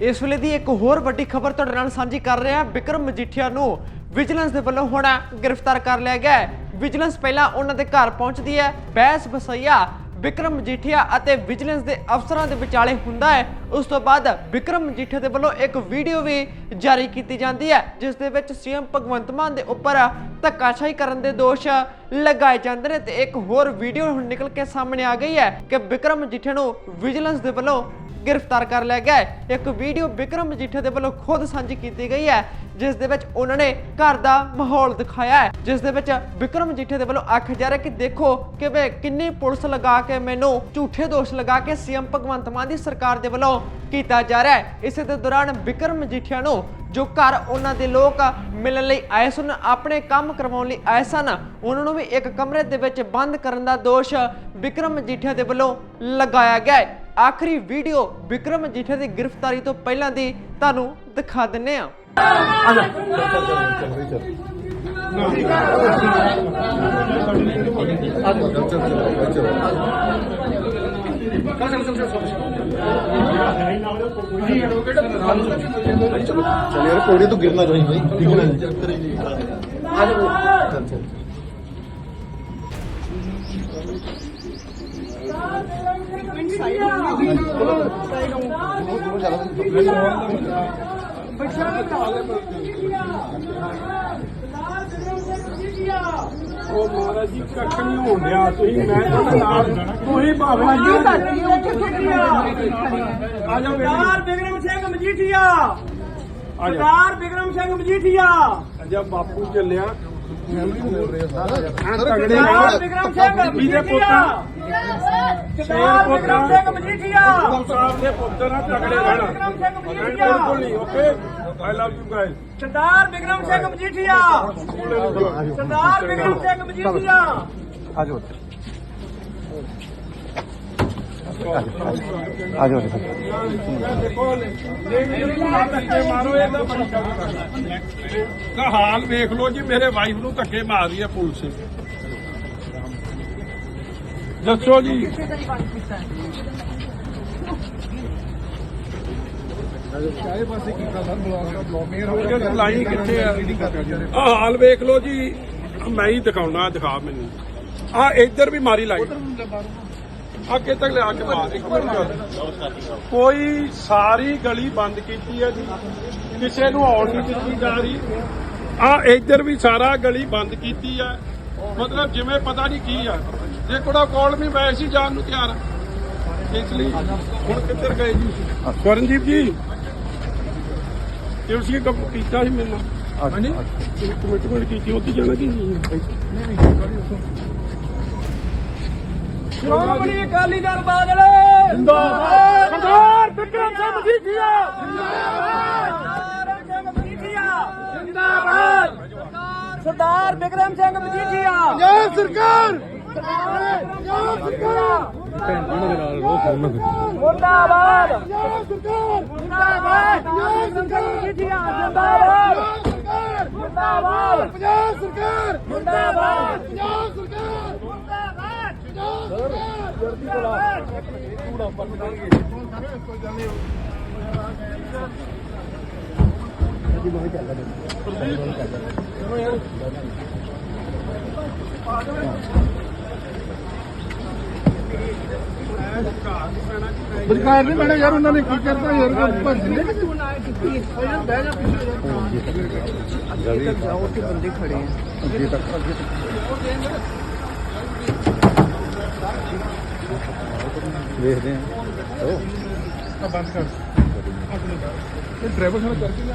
ਇਸ ਵੇਲੇ ਦੀ ਇੱਕ ਹੋਰ ਵੱਡੀ ਖਬਰ ਤੁਹਾਡੇ ਨਾਲ ਸਾਂਝੀ ਕਰ ਰਿਹਾ। ਵਿਕਰਮ ਮਜੀਠੀਆ ਨੂੰ ਵਿਜੀਲੈਂਸ ਦੇ ਵੱਲੋਂ ਹੁਣ ਗ੍ਰਿਫਤਾਰ ਕਰ ਲਿਆ ਗਿਆ ਹੈ। ਵਿਜੀਲੈਂਸ ਪਹਿਲਾਂ ਉਹਨਾਂ ਦੇ ਘਰ ਪਹੁੰਚਦੀ ਹੈ। ਬਹਿਸ ਬਸਈਆ ਵਿਕਰਮ ਮਜੀਠੀਆ ਅਤੇ ਵਿਜੀਲੈਂਸ ਦੇ ਅਫਸਰਾਂ ਦੇ ਵਿਚਾਲੇ ਹੁੰਦਾ ਹੈ। ਉਸ ਤੋਂ ਬਾਅਦ ਵਿਕਰਮ ਮਜੀਠੀਆ ਦੇ ਵੱਲੋਂ ਇੱਕ ਵੀਡੀਓ ਵੀ ਜਾਰੀ ਕੀਤੀ ਜਾਂਦੀ ਹੈ, ਜਿਸ ਦੇ ਵਿੱਚ ਸੀਐਮ ਭਗਵੰਤ ਮਾਨ ਦੇ ਉੱਪਰ ਧੱਕਾਸ਼ਾਹੀ ਕਰਨ ਦੇ ਦੋਸ਼ ਲਗਾਏ ਜਾਂਦੇ ਨੇ ਤੇ ਇੱਕ ਹੋਰ ਵੀਡੀਓ ਹੁਣ ਨਿਕਲ ਕੇ ਸਾਹਮਣੇ ਆ ਗਈ ਹੈ ਕਿ ਵਿਕਰਮ ਮਜੀਠੀਆ ਨੂੰ ਵਿਜੀਲੈਂਸ ਦੇ ਵੱਲੋਂ ਗ੍ਰਿਫਤਾਰ ਕਰ ਲਿਆ ਗਿਆ ਹੈ। ਇੱਕ ਵੀਡੀਓ ਵਿਕਰਮ ਮਜੀਠੀਆ ਦੇ ਵੱਲੋਂ ਖੁਦ ਸਾਂਝੀ ਕੀਤੀ ਗਈ ਹੈ, ਜਿਸ ਦੇ ਵਿੱਚ ਉਹਨਾਂ ਨੇ ਘਰ ਦਾ ਮਾਹੌਲ ਦਿਖਾਇਆ ਹੈ। ਜਿਸ ਦੇ ਵਿੱਚ ਵਿਕਰਮ ਮਜੀਠੀਆ ਦੇ ਵੱਲੋਂ ਆਖਿਆ ਜਾ ਰਿਹਾ ਕਿ ਦੇਖੋ ਕਿਵੇਂ ਕਿੰਨੀ ਪੁਲਿਸ ਲਗਾ ਕੇ ਮੈਨੂੰ ਝੂਠੇ ਦੋਸ਼ ਲਗਾ ਕੇ ਸੀਐਮ ਭਗਵੰਤ ਮਾਨ ਦੀ ਸਰਕਾਰ ਦੇ ਵੱਲੋਂ ਕੀਤਾ ਜਾ ਰਿਹਾ ਹੈ। ਇਸੇ ਦੇ ਦੌਰਾਨ ਵਿਕਰਮ ਮਜੀਠੀਆ ਨੂੰ ਜੋ ਘਰ ਉਹਨਾਂ ਦੇ ਲੋਕ ਮਿਲਣ ਲਈ ਆਏ ਸਨ, ਆਪਣੇ ਕੰਮ ਕਰਵਾਉਣ ਲਈ ਆਏ ਸਨ, ਉਹਨਾਂ ਨੂੰ ਵੀ ਇੱਕ ਕਮਰੇ ਦੇ ਵਿੱਚ ਬੰਦ ਕਰਨ ਦਾ ਦੋਸ਼ ਵਿਕਰਮ ਮਜੀਠੀਆ ਦੇ ਵੱਲੋਂ ਲਗਾਇਆ ਗਿਆ ਹੈ। ਆਖਰੀ ਵੀਡੀਓ ਵਿਕਰਮ ਮਜੀਠੀਆ ਦੀ ਗ੍ਰਿਫਤਾਰੀ ਤੋਂ ਪਹਿਲਾਂ ਦੀ ਤੁਹਾਨੂੰ ਦਿਖਾ ਦਿੰਨੇ ਆ चल यार पौड़ी तो गिरना नहीं भाई गिरना नहीं चल चल ਉਹ ਮਹਾਰਾਜ ਜੀ ਕੱਖ ਨਹੀਂ ਹੋਣ ਡਿਆ ਤੁਸੀਂ ਮੈਂ ਤੁਹਾਡੇ ਨਾਲ ਤੁਸੀਂ ਭਾਵੇਂ ਆ ਜਾਓ ਸਰਦਾਰ ਬਿਕਰਮ ਸਿੰਘ ਮਜੀਠੀਆ ਸਰਦਾਰ ਬਿਕਰਮ ਸਿੰਘ ਮਜੀਠੀਆ। ਜਦ ਬਾਪੂ ਚੱਲਿਆ। ਜਨਾਬ ਵਿਕਰਮ ਸਿੰਘ ਮਜੀਠੀਆ। ਜਨਾਬ ਵਿਕਰਮ ਸਿੰਘ ਮਜੀਠੀਆ। ਸਾਹਿਬ ਦੇ ਪੁੱਤਰ ਆ ਤਗੜੇ ਰਹਿਣਾ। ਵਿਕਰਮ ਸਿੰਘ ਮਜੀਠੀਆ। ਬਿਲਕੁਲ ਨਹੀਂ okay. I love you guys Sardar Vikram Singh Majithia. Sardar Vikram Singh Majithia. ਆਜੋ ਆ ਜਾਓ ਦੇਖੋ ਹਾਲ ਵੇਖ ਲਓ ਜੀ, ਮੇਰੇ ਵਾਈਫ ਨੂੰ ਧੱਕੇ ਮਾਰ ਰਹੀ ਹੈ ਪੁਲਿਸ। ਦੱਸੋ ਜੀ। ਲਾਈਨ ਕਿੱਥੇ ਹਾਲ ਵੇਖ ਲਓ ਜੀ। ਮੈਂ ਹੀ ਦਿਖਾਉਣਾ, ਦਿਖਾ ਮੈਨੂੰ। ਆ ਇੱਧਰ ਵੀ ਮਾਰੀ ਲਾਈ ਅੱਗੇ ਤੱਕ ਲਿਆ ਕੇ ਮਾਰ ਇੱਕ ਮਿੰਟ ਗੱਲ ਕੋਈ ਸਾਰੀ ਗਲੀ ਬੰਦ ਕੀਤੀ ਹੈ ਜੀ। ਕਿਸੇ ਨੂੰ ਆਉਣ ਨਹੀਂ ਦਿੱਤੀ ਜਾ ਰਹੀ। ਆ ਇੱਧਰ ਵੀ ਸਾਰਾ ਗਲੀ ਬੰਦ ਕੀਤੀ ਹੈ। ਮਤਲਬ ਜਿਵੇਂ ਪਤਾ ਨਹੀਂ ਕੀ ਆ। ਜੇ ਕੋੜਾ ਕੋਲ ਵੀ ਮੈਂ ਸੀ ਜਾਣ ਨੂੰ ਤਿਆਰ। ਇਸ ਲਈ ਹੁਣ ਕਿੱਧਰ ਗਏ ਜੀ? ਸਵਰਨਜੀਤ ਜੀ। ਤੁਸੀਂ ਕੰਮ ਕੀਤਾ ਸੀ ਮੇਰੇ ਨਾਲ ਹਾਂਜੀ? ਕਮਿਟਮੈਂਟ ਕੀਤੀ ਉੱਥੇ ਜਾਣਾ ਕੀ ਸ਼੍ਰੋਮਣੀ ਅਕਾਲੀ ਦਲ ਬਾਦਲ! ਜਿੰਦਾਬਾਦ! ਸਰਦਾਰ ਬਿਕਰਮ ਸਿੰਘ ਮਜੀਠੀਆ! ਜਿੰਦਾਬਾਦ! ਸਰਦਾਰ ਬਿਕਰਮ ਸਿੰਘ ਮਜੀਠੀਆ! ਜੈ ਸਰਕਾਰ! ਮੁਰਦਾਬਾਦ! ਮੁਰਦਾਬਾਦ! ਮੁਰਦਾਬਾਦ! ਪੰਜਾਬ ਸਰਕਾਰ! ਮੁਰਦਾਬਾਦ! ਪੰਜਾਬ ਬਲਕਾਰ ਨਹੀਂ ਮੈਡਮ ਯਾਰ ਉਹਨਾਂ ਨੇ ਕੀ ਕਰਤਾ ਯਾਰ ਭੰਜ ਨੇ ਯਾਰ ਅੱਗੇ ਤੱਕ ਜਾਓ ਕਿ ਬੰਦੇ ਖੜੇ ਆ। ਅੱਗੇ ਤੱਕ ਅੱਗੇ ਤੱਕ। ਵੇਖਦੇ ਆ। ਉਹ। ਬੰਦ ਕਰ। ਇਹ ਡਰਾਈਵਰ ਨਾਲ ਕਰਕੇ ਲਿਆ